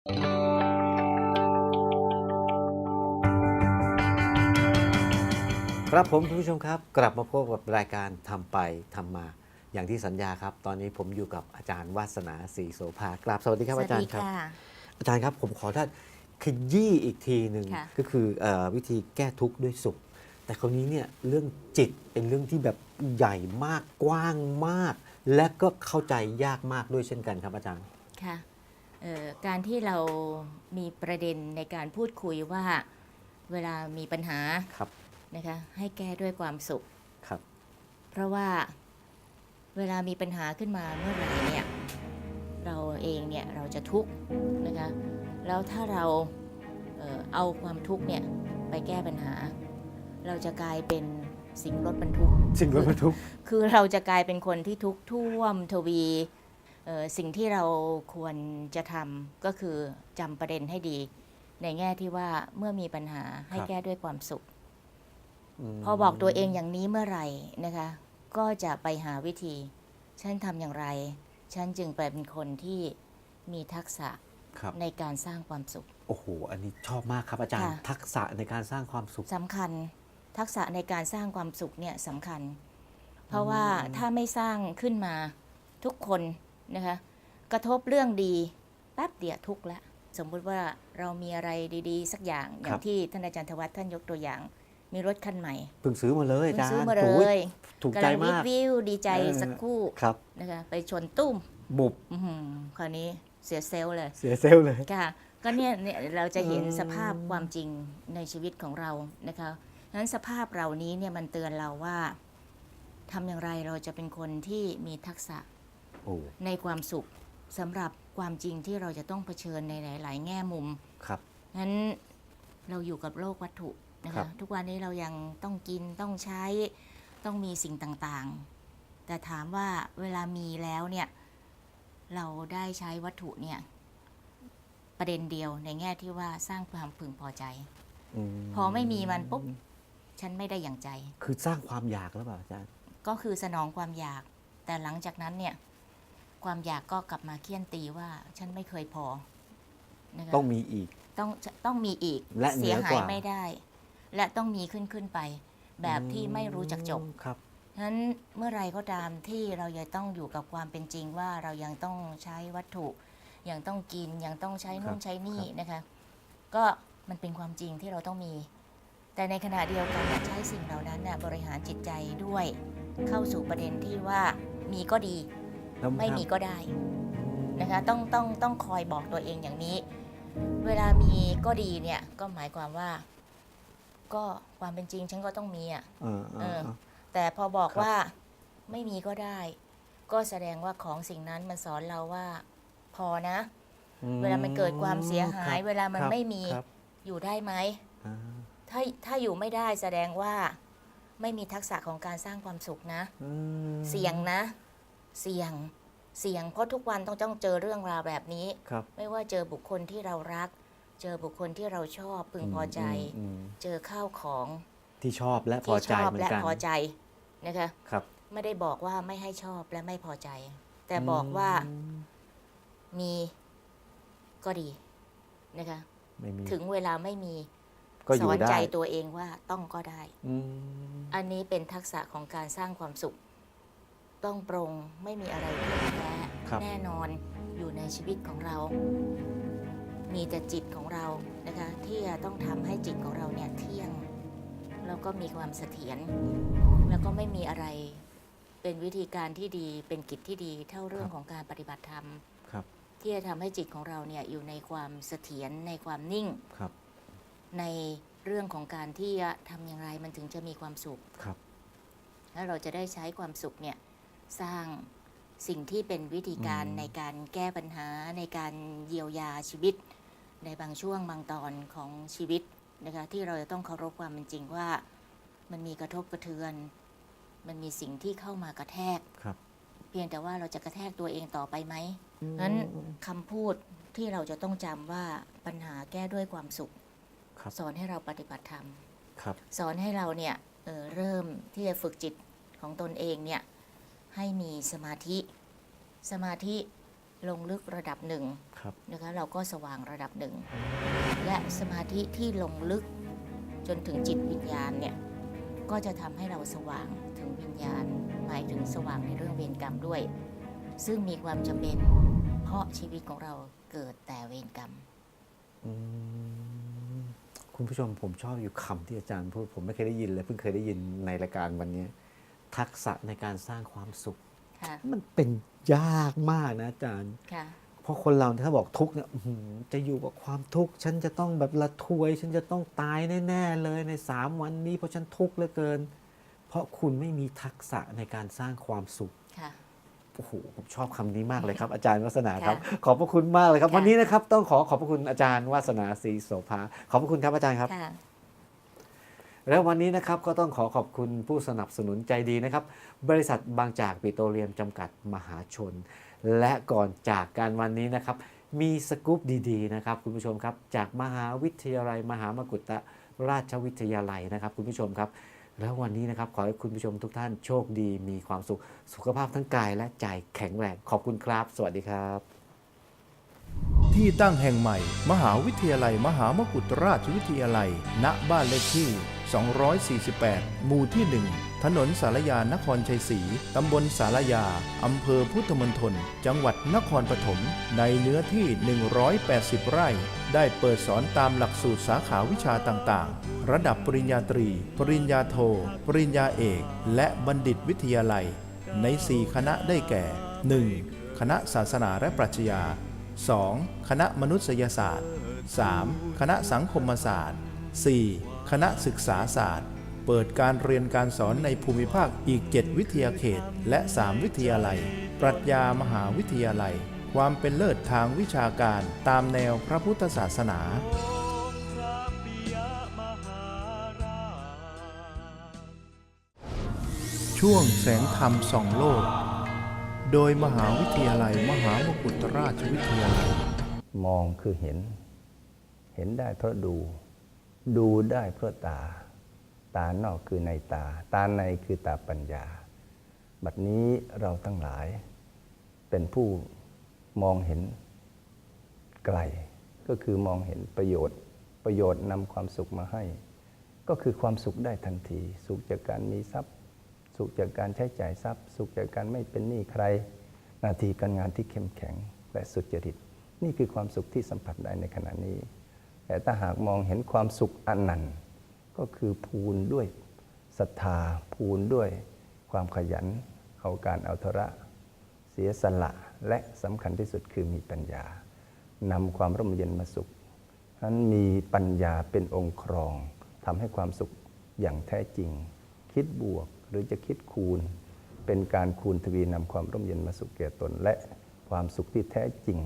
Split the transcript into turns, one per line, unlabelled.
ครับผมคุณผู้ชมครับ กลับมาพบกับรายการทำไปทำมาอย่างที่สัญญาครับ ตอนนี้ผมอยู่กับอาจารย์วาสนาศรีโสภากราบสวัสดีครับอาจารย์ครับ อาจารย์ครับผมขอท่านขยี้อีกทีหนึ่ง
ค่ะ
ก็คือเออวิธีแก้ทุกข์ด้วยสุข แต่คราวนี้เนี่ยเรื่องจิตเป็นเรื่องที่แบบใหญ่มากกว้างมาก และก็เข้าใจยากมากด้วยเช่นกันครับอาจารย์
ค่ะเอ่อ การที่เรามีประเด็นในการพูดคุยว่าเวลามีปัญหา
ครับ
นะคะให้แก้ด้วยความสุข
ครับ
เพราะว่าเวลามีปัญหาขึ้นมาเมื่อไหร่เนี่ยเราเองเนี่ยเราจะทุกข์นะคะแล้วถ้าเราเอ่อเอาความทุกข์เนี่ยไปแก้ปัญหา เราจะกลายเป็นสิ่งรถบรรทุก
สิ่งรถบรรทุก
คือเราจะกลายเป็นคนที่ทุกข์ท่วมทวีเอ่อ สิ่งที่เราควรจะทำก็คือจำประเด็นให้ดี ในแง่ที่ว่าเมื่อมีปัญหาให้
ครับ
แก้ด้วยความสุข
ม
พอบอกตัวเองอย่างนี้เมื่อไหร่นะคะ ก็จะไปหาวิธี ฉันทำอย่างไร ฉันจึงไปเป็นคนที่มีทักษะ
ครับ
ในการสร้างความสุข
โอ้โห อันนี้ชอบมากครับอาจารย์
ค่ะ
ทักษะในการสร้างความสุข
สำคัญ ทักษะในการสร้างความสุขเนี่ยสำคัญ เพราะว่าถ้าไม่สร้างขึ้นมาทุกคน นะคะกระทบเรื่องดีแป๊บเดียวทุกข์ละสมมุติว่าเรามีอะไรดีๆ สักอย่างอ
ค
ย่า
รั
ง
บ
ที่ท่านอาจารย์ธวัฒน์ท่านยกตัวอย่าง มีรถคันใหม่
เพิ่งซื้อมาเลยอา
เพิ่ง
จารย์
ซื้อมาเล
โอ้
ย
ถูก
กำ
ใจ
ลังรี
มาก
วิวดีใจ
เออ
สักครู่
ครับ
นะคะไปชนตุ้ม
บุบ
อื้อหือคราวนี้เสียเซลล์เลย
เสียเซลล์เลย
ค่ะก็เนี่ยเนี่ยเราจะเห็น
อืม
สภาพความจริงในชีวิตของเรานะคะนั้นสภาพเหล่านี้เนี่ยมันเตือนเราว่าทำอย่างไรเราจะเป็นคนที่มีทักษะ
โอ้
ในความสุขสำหรับความจริงที่เราจะต้องเผชิญในหลาย ๆ แง่มุม
ครับ
นั้นเราอยู่กับโลกวัตถุนะ
ครั
คะ
บ
ทุกวันนี้เรายังต้องกินต้องใช้ต้องมีสิ่งต่างๆ แต่ถามว่าเวลามีแล้วเนี่ย เราได้ใช้วัตถุเนี่ย ประเด็นเดียวในแง่ที่ว่าสร้างความพึงพอใจ
ม
พอไม่มีมันปุ๊บฉันไม่ได้อย่างใจ
คือสร้างความอยากแล้วเปล่าอาจารย์
ก็คือสนองความอยาก แต่หลังจากนั้นเนี่ย ความอยากก็กลับมาเคี่ยนตีว่าฉันไม่เคยพอนะคะ
ต้องมีอีก
ต้องต้องมีอีก
และเหนื
เสีย
อก
หาย
ว่า
ไม่ได้ และต้องมีขึ้นขึ้นไป แบบที่ไม่รู้จักจบ
ครับ
ฉะนั้นเมื่อไรก็ตามที่เรายังต้องอยู่กับความเป็นจริงว่าเรายังต้องใช้วัตถุ ยังต้องกิน ยังต้องใช้นู่
ครั
น
บ
ใช้นี่
ครับ
นะคะ ก็มันเป็นความจริงที่เราต้องมี แต่ในขณะเดียวกันใช้สิ่งเหล่านั้นน่ะบริหารจิตใจด้วย เข้าสู่ประเด็นที่ว่ามีก็ดี
แล้ว
ไม่มีก็ได้นะคะต้องต้องต้องคอยบอกตัวเองอย่างนี้ เวลามีก็ดีเนี่ยก็หมายความว่า ก็ความเป็นจริงฉันก็ต้องมีอะ
เออเออ
เออ
เออ
แต่พอบอก
ครับ
ว่าไม่มีก็ได้ ก็แสดงว่าของสิ่งนั้นมันสอนเราว่า พอนะ เวลามันเกิดความเสียหาย
ครับ
เวลามัน
ครับ
ไม่มี
ครับ
อยู่ได้ไหม
อ่า
ถ้าถ้าอยู่ไม่ได้แสดงว่า ไม่มีทักษะของการสร้างความสุขนะ
อืม
เสี่ยงนะ เสี่ยง เสี่ยงเพราะทุกวันต้องต้องเจอเรื่องราวแบบนี้
ครับ
ไม่ว่าเจอบุคคลที่เรารัก เจอบุคคลที่เราชอบพึงพอใจ
มม
เจอข้าวของ
ที่ชอบและพอ
ที่
ใจ
ชอบ
เหมือ
และ
นกัน
พอใจนะคะ
ครับ
ไม่ได้บอกว่าไม่ให้ชอบและไม่พอใจ แต่บอกว่า
อืม
มีก็ดีนะคะ
ไม่มี
ถึงเวลาไม่มี
ก็อ
ส
ยู่
อน
ได้
ใจตัวเองว่าต้องก็ได้
อืม
อันนี้เป็นทักษะของการสร้างความสุข ต้องปรงไม่มีอะไรที่แท้
ครับ
แน่นอนอยู่ในชีวิตของเรา มีแต่จิตของเรานะคะ ที่จะต้องทำให้จิตของเราเนี่ยเที่ยง แล้วก็มีความเสถียรแล้วก็ไม่มีอะไร เป็นวิธีการที่ดีเป็นกิจที่ดีเท่าเรื่องของการปฏิบัติธรรม
ครับ
ที่จะทำให้จิตของเราเนี่ยอยู่ในความเสถียรในความนิ่ง
ครับ
ในเรื่องของการที่จะทำอย่างไรมันถึงจะมีความสุข
ครับ
แล้วเราจะได้ใช้ความสุขเนี่ย สร้างสิ่งที่เป็นวิธีการ
อืม
ในการแก้ปัญหาในการเยียวยาชีวิต ในบางช่วงบางตอนของชีวิตนะคะที่เราจะต้องเคารพความเป็นจริงว่า มันมีกระทบกระเทือน มันมีสิ่งที่เข้ามากระแทก
ครับ
เพียงแต่ว่าเราจะกระแทกตัวเองต่อไปไหมนั้นคำพูดที่เราจะต้องจำว่าปัญหาแก้ด้วยความสุข
ครับ
สอนให้เราปฏิบัติธรรม
ครับ
สอนให้เราเนี่ยเอ่อเริ่มที่จะฝึกจิตของตนเองเนี่ย ให้มีสมาธิ สมาธิลงลึกระดับหนึ่ง
ครับ
นะคะเราก็สว่างระดับหนึ่ง และสมาธิที่ลงลึกจนถึงจิตวิญญาณเนี่ยก็จะทำให้เราสว่างถึงวิญญาณ หมายถึงสว่างในเรื่องเวรกรรมด้วย ซึ่งมีความจำเป็นเพราะชีวิตของเราเกิดแต่เวรกรรม
อืมคุณผู้ชมผมชอบอยู่คำที่อาจารย์พูดผมไม่เคยได้ยินเลยเพิ่งเคยได้ยินในรายการวันนี้ ทักษะในการสร้างความสุข
ค่ะ
มันเป็นยากมากนะอาจารย์
ค่ะ
เพราะคนเราถ้าบอกทุกข์เนี่ยอื้อหือจะอยู่กับความทุกข์ ฉันจะต้องแบบละทวย ฉันจะต้องตายแน่ๆเลยในสามวันนี้เพราะฉันทุกข์เหลือเกิน เพราะคุณไม่มีทักษะในการสร้างความสุข
ค่ะ
โอ้โหผมชอบคำนี้มากเลยครับ อาจารย์วัฒนาครับ
ค่ะ
ขอบพระคุณมากเลยครับ
ค่ะ
วันนี้นะครับต้องขอขอบพระคุณอาจารย์วาสนาศรีโสภาขอบพระคุณครับอาจารย์ครับ
ค่ะ
และวันนี้นะครับก็ต้องขอขอบคุณผู้สนับสนุนใจดีนะครับ บริษัทบางจากปิโตรเลียมจำกัดมหาชน และก่อนจากการวันนี้นะครับ มีสกู๊ปดีๆนะครับคุณผู้ชมครับ จากมหาวิทยาลัย มหามกุฏราชวิทยาลัยนะครับ คุณผู้ชมครับ แล้ววันนี้นะครับขอให้คุณผู้ชมทุกท่านโชคดี มีความสุข สุขภาพทั้งกายและใจแข็งแรงขอบคุณครับ สวัสดีครับ
ที่ตั้งแห่งใหม่ มหาวิทยาลัย มหามกุฏราชวิทยาลัย ณบ้านเลขที่ 248 หมู่ที่ 1 ถนนสารยานครชัยศรี ตำบลสารยา อำเภอพุทธมณฑล จังหวัดนครปฐม ในเนื้อที่ 180 ไร่ ได้เปิดสอนตามหลักสูตรสาขาวิชาต่างๆ ระดับปริญญาตรี ปริญญาโท ปริญญาเอก และบัณฑิตวิทยาลัย ใน 4 คณะได้แก่ 1. คณะศาสนาและปรัชญา 2. คณะมนุษยศาสตร์ 3. คณะสังคมศาสตร์ 4. คณะศึกษาศาสตร์ เปิดการเรียนการสอนในภูมิภาคอีก 7 วิทยาเขต และ 3 วิทยาลัย ปรัชญามหาวิทยาลัย ความเป็นเลิศทางวิชาการตามแนวพระพุทธศาสนาช่วงแสงธรรมส่องโลก โดยมหาวิทยาลัยมหามกุฏราชวิทยาลัย
มองคือเห็น เห็นได้เพราะดู ดูได้เพราะตา ตานอกคือในตา ตาในคือตาปัญญา บัดนี้เราทั้งหลาย เป็นผู้มองเห็นไกล ก็คือมองเห็นประโยชน์ ประโยชน์นำความสุขมาให้ ก็คือความสุขได้ทันที สุขจากการมีทรัพย์ สุขจากการใช้จ่ายทรัพย์ สุขจากการไม่เป็นหนี้ใคร นาทีการงานที่เข้มแข็งและสุจริต นี่คือความสุขที่สัมผัสได้ในขณะนี้ แต่ถ้าหากมองเห็นความสุขอันนั้นก็คือพูนด้วยศรัทธาพูนด้วยความขยันเอาการเอาทระ เสียสละและสำคัญที่สุดคือมีปัญญานำความร่มเย็นมาสุขนั้นมีปัญญาเป็นองค์ครองทำให้ความสุขอย่างแท้จริง คิดบวกหรือจะคิดคูณ เป็นการคูณทวีนำความร่มเย็นมาสุขแก่ตนและความสุขที่แท้จริง